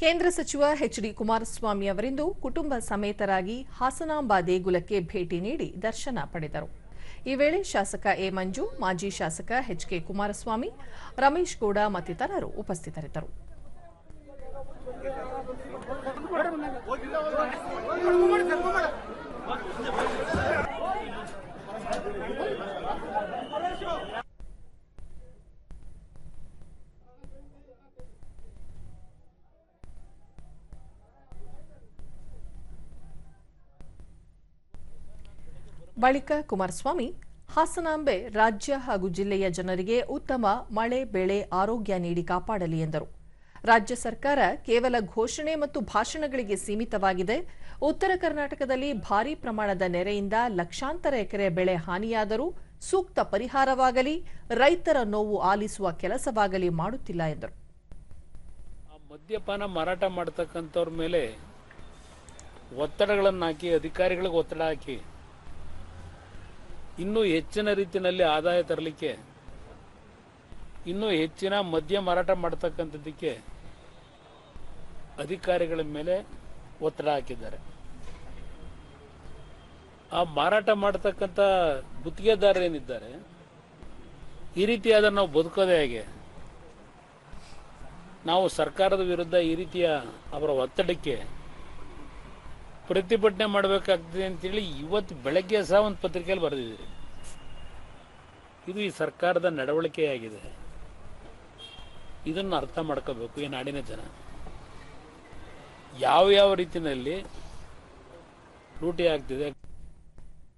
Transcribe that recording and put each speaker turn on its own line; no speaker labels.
ಕೇಂದ್ರ ಸಚಿವ H D Kumaraswamy ಅವರಿಂದು ಕುಟುಂಬ ಸಮೇತರಾಗಿ ಹಾಸನಾಂಬ ದೇಗುಲಕ್ಕೆ ಭೇಟಿ ನೀಡಿ ದರ್ಶನ ಪಡೆದರು. ಈ ವೇಳೆ ಶಾಸಕ ಎ ಮಂಜು, ಮಾಜಿ ಶಾಸಕ ಎಚ್ ಕೆ ಕುಮಾರಸ್ವಾಮಿ, ರಮೇಶ್ ಗೌಡ ಮತ್ತಿತರರು ಉಪಸ್ಥಿತರಿದ್ದರು. ಬಳಿಕ ಕುಮಾರಸ್ವಾಮಿ, ಹಾಸನಾಂಬೆ ರಾಜ್ಯ ಹಾಗೂ ಜಿಲ್ಲೆಯ ಜನರಿಗೆ ಉತ್ತಮ ಮಳೆ, ಬೆಳೆ, ಆರೋಗ್ಯ ನೀಡಿ ಕಾಪಾಡಲಿ ಎಂದರು. ರಾಜ್ಯ ಸರ್ಕಾರ ಕೇವಲ ಘೋಷಣೆ ಮತ್ತು ಭಾಷಣಗಳಿಗೆ ಸೀಮಿತವಾಗಿದೆ. ಉತ್ತರ ಕರ್ನಾಟಕದಲ್ಲಿ ಭಾರೀ ಪ್ರಮಾಣದ ನೆರೆಯಿಂದ ಲಕ್ಷಾಂತರ ಎಕರೆ ಬೆಳೆ ಹಾನಿಯಾದರೂ ಸೂಕ್ತ ಪರಿಹಾರವಾಗಲಿ, ರೈತರ ನೋವು ಆಲಿಸುವ ಕೆಲಸವಾಗಲಿ ಮಾಡುತ್ತಿಲ್ಲ ಎಂದರು.
ಮದ್ಯಪಾನ ಮಾರಾಟ ಮಾಡ್ತಕ್ಕಂಥವ್ರ ಮೇಲೆ ಒತ್ತಡಗಳನ್ನು ಹಾಕಿ ಅಧಿಕಾರಿಗಳಿಗೆ ಒತ್ತಡ ಹಾಕಿ ಇನ್ನೂ ಹೆಚ್ಚಿನ ರೀತಿಯಲ್ಲಿ ಆದಾಯ ತರಲಿಕ್ಕೆ, ಇನ್ನೂ ಹೆಚ್ಚಿನ ಮದ್ಯ ಮಾರಾಟ ಮಾಡ್ತಕ್ಕಂಥದ್ದಕ್ಕೆ ಅಧಿಕಾರಿಗಳ ಮೇಲೆ ಒತ್ತಡ ಹಾಕಿದ್ದಾರೆ. ಆ ಮಾರಾಟ ಮಾಡ್ತಕ್ಕಂಥ ಗುತ್ತಿಗೆದಾರರೇನಿದ್ದಾರೆ ಈ ರೀತಿಯಾದ ನಾವು ಬದುಕೋದೇ ಹೇಗೆ? ನಾವು ಸರ್ಕಾರದ ವಿರುದ್ಧ ಈ ರೀತಿಯ ಅವರ ಒತ್ತಡಕ್ಕೆ ಪ್ರತಿಭಟನೆ ಮಾಡಬೇಕಾಗ್ತದೆ ಅಂತೇಳಿ ಇವತ್ತು ಬೆಳಗ್ಗೆ ಸಹ ಒಂದು ಪತ್ರಿಕೆಯಲ್ಲಿ ಬರೆದಿದ್ದೀರಿ. ಇದು ಈ ಸರ್ಕಾರದ ನಡವಳಿಕೆಯಾಗಿದೆ ಇದನ್ನು ಅರ್ಥ ಮಾಡ್ಕೋಬೇಕು ಈ ನಾಡಿನ ಜನ. ಯಾವ ಯಾವ ರೀತಿಯಲ್ಲಿ ಲೂಟಿ ಆಗ್ತಿದೆ